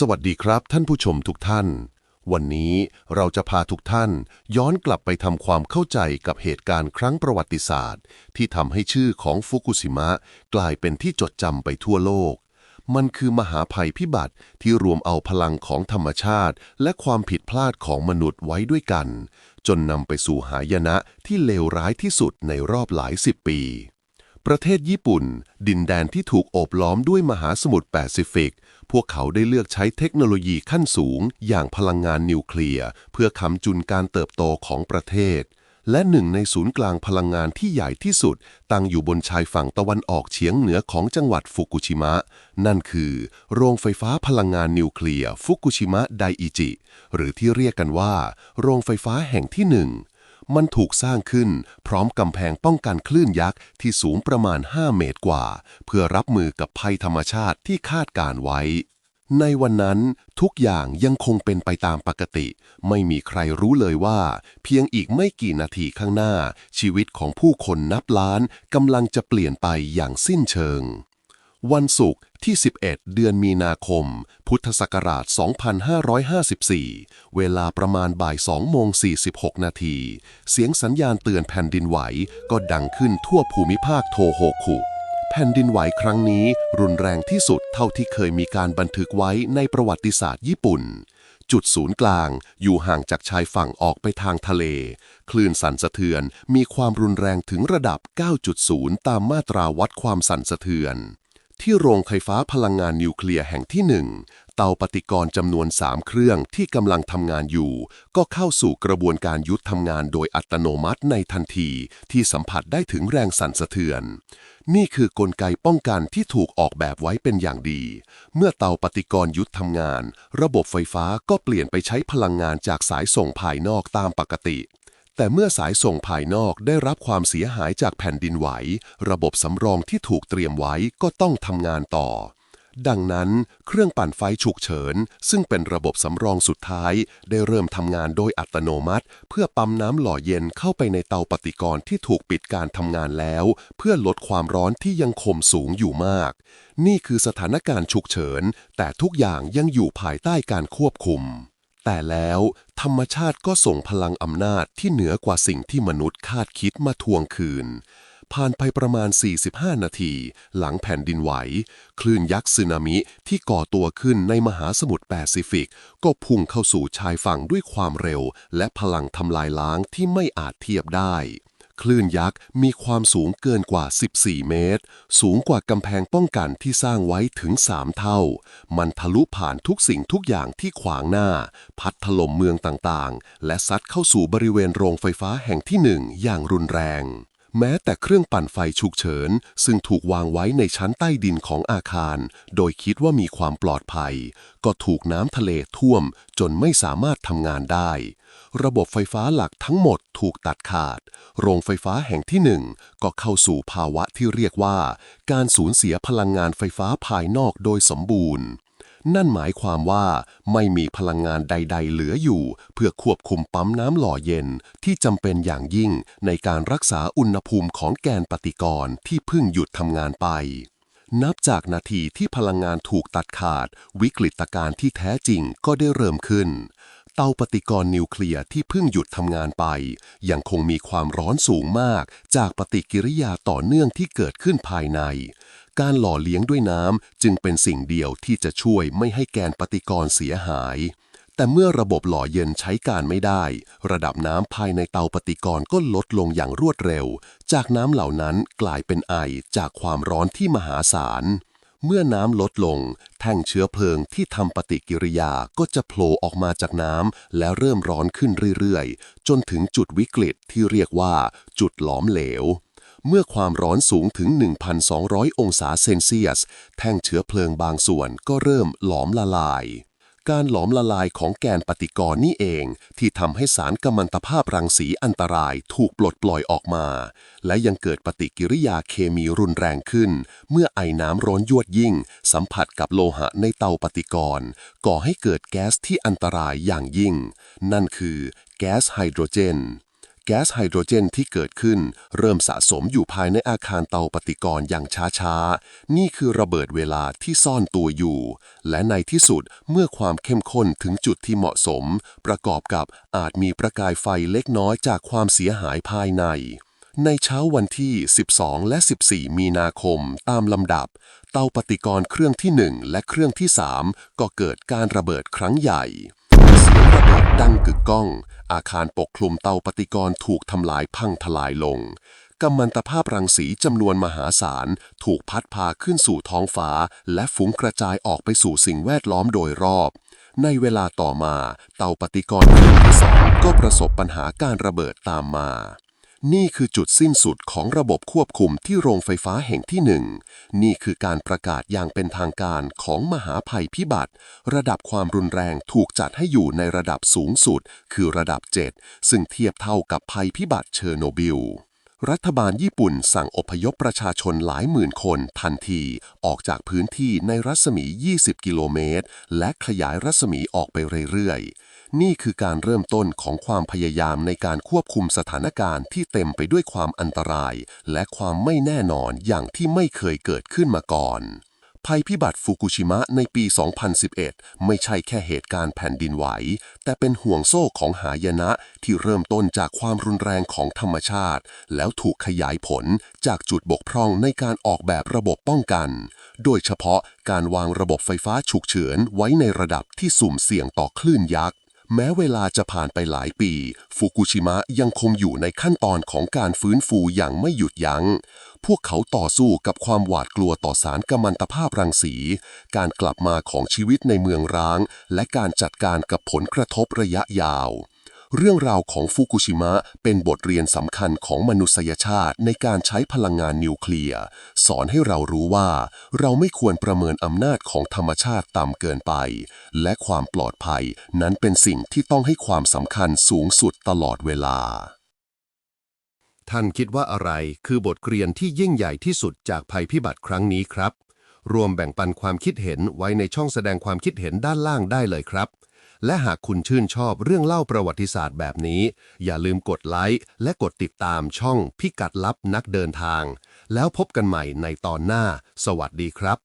สวัสดีครับท่านผู้ชมทุกท่าน วันนี้เราจะพาทุกท่านย้อนกลับไปทำความเข้าใจกับเหตุการณ์ครั้งประวัติศาสตร์ ที่ทำให้ชื่อของฟุกุชิมะกลายเป็นที่จดจำไปทั่วโลก มันคือมหาภัยพิบัติที่รวมเอาพลังของธรรมชาติ และความผิดพลาดของมนุษย์ไว้ด้วยกัน จนนำไปสู่หายนะที่เลวร้ายที่สุดในรอบหลายสิบปี ประเทศญี่ปุ่น ดินแดนที่ถูกโอบล้อมด้วยมหาสมุทรแปซิฟิก พวกเขาได้เลือกใช้เทคโนโลยีขั้นสูง อย่างพลังงานนิวเคลียร์ เพื่อค้ำจุนการเติบโตของประเทศ และหนึ่งในศูนย์กลางพลังงานที่ใหญ่ที่สุด ตั้งอยู่บนชายฝั่งตะวันออกเฉียงเหนือของจังหวัดฟุกุชิมะ นั่นคือ โรงไฟฟ้าพลังงานนิวเคลียร์ฟุกุชิมะไดอิจิ หรือที่เรียกกันว่า โรงไฟฟ้าแห่งที่หนึ่ง มันถูกสร้างขึ้นพร้อมกำแพงป้องกันคลื่นยักษ์ที่สูงประมาณ 5 เมตรกว่า เพื่อรับมือกับภัยธรรมชาติที่คาดการไว้ ในวันนั้นทุกอย่างยังคงเป็นไปตามปกติ ไม่มีใครรู้เลยว่า เพียงอีกไม่กี่นาทีข้างหน้า ชีวิตของผู้คนนับล้านกำลังจะเปลี่ยนไปอย่างสิ้นเชิงวันศุกร์ที่ 11 เดือนมีนาคม พุทธศักราช 2554 เวลาประมาณบ่าย2โมง46 นาที เสียงสัญญาณเตือนแผ่นดินไหวก็ดังขึ้นทั่วภูมิภาคโทโฮคุแผ่นดินไหวครั้งนี้รุนแรงที่สุดเท่าที่เคยมีการบันทึกไว้ในประวัติศาสตร์ญี่ปุ่น จุดศูนย์กลางอยู่ห่างจากชายฝั่งออกไปทางทะเล คลื่นสั่นสะเทือนมีความรุนแรงถึงระดับ 9.0 ตามมาตราวัดความสั่นสะเทือน ที่โรงไฟฟ้าพลังงานนิวเคลียร์แห่งที่หนึ่งเตาปฏิกรณ์จำนวน 3 เครื่องที่กำลังทำงานอยู่ ก็เข้าสู่กระบวนการยุดทำงานโดยอัตโนมัติในทันทีที่สัมผัสได้ถึงแรงสั่นสะเทือน นี่คือกลไกป้องกันที่ถูกออกแบบไว้เป็นอย่างดี เมื่อเตาปฏิกรณ์ยุดทำงาน ระบบไฟฟ้าก็เปลี่ยนไปใช้พลังงานจากสายส่งภายนอกตามปกติ แต่เมื่อสายส่งภายนอกได้รับความเสียหายจากแผ่นดินไหว ระบบสำรองที่ถูกเตรียมไว้ก็ต้องทำงานต่อ ดังนั้น เครื่องปั่นไฟฉุกเฉิน ซึ่งเป็นระบบสำรองสุดท้าย ได้เริ่มทำงานโดยอัตโนมัติ เพื่อปั๊มน้ำหล่อเย็นเข้าไปในเตาปฏิกรณ์ที่ถูกปิดการทำงานแล้ว เพื่อลดความร้อนที่ยังคมสูงอยู่มาก นี่คือสถานการณ์ฉุกเฉิน แต่ทุกอย่างยังอยู่ภายใต้การควบคุม แต่แล้วธรรมชาติก็ส่งพลังอำนาจที่เหนือกว่าสิ่งที่มนุษย์คาดคิดมาทวงคืน ผ่านไปประมาณ 45 นาที หลังแผ่นดินไหว คลื่นยักษ์สึนามิที่ก่อตัวขึ้นในมหาสมุทรแปซิฟิก ก็พุ่งเข้าสู่ชายฝั่งด้วยความเร็ว และพลังทำลายล้างที่ไม่อาจเทียบได้ คลื่นยักษ์มีความสูงเกินกว่า 14 เมตร สูงกว่ากำแพงป้องกันที่สร้างไว้ถึง 3 เท่า มันทะลุผ่านทุกสิ่งทุกอย่างที่ขวางหน้า พัดถล่มเมืองต่างๆ และซัดเข้าสู่บริเวณโรงไฟฟ้าแห่งที่หนึ่งอย่างรุนแรง แม้แต่เครื่องปั่นไฟฉุกเฉิน ซึ่งถูกวางไว้ในชั้นใต้ดินของอาคาร โดยคิดว่ามีความปลอดภัย ก็ถูกน้ำทะเลท่วมจนไม่สามารถทำงานได้ ระบบไฟฟ้าหลักทั้งหมดถูกตัดขาด โรงไฟฟ้าแห่งที่หนึ่งก็เข้าสู่ภาวะที่เรียกว่า การสูญเสียพลังงานไฟฟ้าภายนอกโดยสมบูรณ์ นั่นหมายความว่าไม่มีพลังงานใด ๆ เหลืออยู่ เพื่อควบคุมปั๊มน้ำหล่อเย็นที่จำเป็นอย่างยิ่งในการรักษาอุณหภูมิของแกนปฏิกรณ์ที่เพิ่งหยุดทำงานไปนับจากนาทีที่พลังงานถูกตัดขาด วิกฤตการณ์ที่แท้จริงก็ได้เริ่มขึ้น เตาปฏิกรณ์นิวเคลียร์ที่เพิ่งหยุดทำงานไป ยังคงมีความร้อนสูงมากจากปฏิกิริยาต่อเนื่องที่เกิดขึ้นภายใน การหล่อเลี้ยงด้วยน้ำจึงเป็นสิ่งเดียวที่จะช่วยไม่ให้แกนปฏิกรณ์เสียหาย แต่เมื่อระบบหล่อเย็นใช้การไม่ได้ ระดับน้ำภายในเตาปฏิกรณ์ก็ลดลงอย่างรวดเร็ว จากน้ำเหล่านั้นกลายเป็นไอจากความร้อนที่มหาศาลเมื่อน้ำลดลง แท่งเชื้อเพลิงที่ทำปฏิกิริยาก็จะโผล่ออกมาจากน้ำและเริ่มร้อนขึ้นเรื่อยๆ จนถึงจุดวิกฤตที่เรียกว่า จุดหลอมเหลว เมื่อความร้อนสูงถึง 1,200 องศาเซนเซียส แท่งเชื้อเพลิงบางส่วนก็เริ่มหลอมละลาย การหลอมละลายของแกนปฏิกรณ์นี่เอง ที่ทำให้สารกัมมันตภาพรังสีอันตรายถูกปลดปล่อยออกมา และยังเกิดปฏิกิริยาเคมีรุนแรงขึ้น เมื่อไอน้ำร้อนยวดยิ่ง สัมผัสกับโลหะในเตาปฏิกรณ์ก่อให้เกิดแก๊สที่อันตรายอย่างยิ่ง นั่นคือแก๊สไฮโดรเจน แก๊สไฮโดรเจนที่เกิดขึ้น เริ่มสะสมอยู่ภายในอาคารเตาปฏิกรณ์อย่างช้าๆ นี่คือระเบิดเวลาที่ซ่อนตัวอยู่ และในที่สุดเมื่อความเข้มข้นถึงจุดที่เหมาะสม ประกอบกับอาจมีประกายไฟเล็กน้อยจากความเสียหายภายในในเช้าวันที่ 12 และ 14 มีนาคม ตามลำดับ เตาปฏิกรณ์เครื่องที่ 1 และเครื่องที่ 3 ก็เกิดการระเบิดครั้งใหญ่ ระเบิดดังกึกก้อง อาคารปกคลุมเตาปฏิกรณ์ถูกทำลายพังทลายลงกัมมันตภาพรังสีจำนวนมหาศาล ถูกพัดพาขึ้นสู่ท้องฟ้า และฟุ้งกระจายออกไปสู่สิ่งแวดล้อมโดยรอบ ในเวลาต่อมา เตาปฏิกรณ์ที่สองก็ประสบปัญหาการระเบิดตามมา นี่คือจุดสิ้นสุดของระบบควบคุมที่โรงไฟฟ้าแห่งที่หนึ่ง นี่คือการประกาศอย่างเป็นทางการของมหาภัยพิบัติ ระดับความรุนแรงถูกจัดให้อยู่ในระดับสูงสุด คือระดับ 7 ซึ่งเทียบเท่ากับภัยพิบัติเชอร์โนบิล รัฐบาลญี่ปุ่นสั่งอพยพประชาชนหลายหมื่นคนทันที ออกจากพื้นที่ในรัศมี 20 กิโลเมตร และขยายรัศมีออกไปเรื่อยๆ นี่คือการเริ่มต้นของความพยายามในการควบคุมสถานการณ์ที่เต็มไปด้วยความอันตราย และความไม่แน่นอนอย่างที่ไม่เคยเกิดขึ้นมาก่อน ภัยพิบัติฟุกุชิมะในปี 2011 ไม่ใช่แค่เหตุการณ์แผ่นดินไหว แต่เป็นห่วงโซ่ของหายนะที่เริ่มต้นจากความรุนแรงของธรรมชาติ แล้วถูกขยายผลจากจุดบกพร่องในการออกแบบระบบป้องกัน โดยเฉพาะการวางระบบไฟฟ้าฉุกเฉินไว้ในระดับที่สุ่มเสี่ยงต่อคลื่นยักษ์ แม้เวลาจะผ่านไปหลายปี ฟุกุชิมะยังคงอยู่ในขั้นตอนของการฟื้นฟูอย่างไม่หยุดยัง้ง พวกเขาต่อสู้กับความหวาดกลัวต่อสารกัมมันตภาพรังสี การกลับมาของชีวิตในเมืองร้าง และการจัดการกับผลกระทบระยะยาว เรื่องราวของฟุกุชิมะเป็นบทเรียนสำคัญของมนุษยชาติในการใช้พลังงานนิวเคลียร์ สอนให้เรารู้ว่า เราไม่ควรประเมินอำนาจของธรรมชาติต่ำเกินไป และความปลอดภัยนั้นเป็นสิ่งที่ต้องให้ความสำคัญสูงสุดตลอดเวลา ท่านคิดว่าอะไรคือบทเรียนที่ยิ่งใหญ่ที่สุดจากภัยพิบัติครั้งนี้ครับ รวมแบ่งปันความคิดเห็นไว้ในช่องแสดงความคิดเห็นด้านล่างได้เลยครับ และหากคุณชื่นชอบเรื่องเล่าประวัติศาสตร์แบบนี้ อย่าลืมกดไลค์และกดติดตามช่องพิกัดลับนักเดินทาง แล้วพบกันใหม่ในตอนหน้า สวัสดีครับ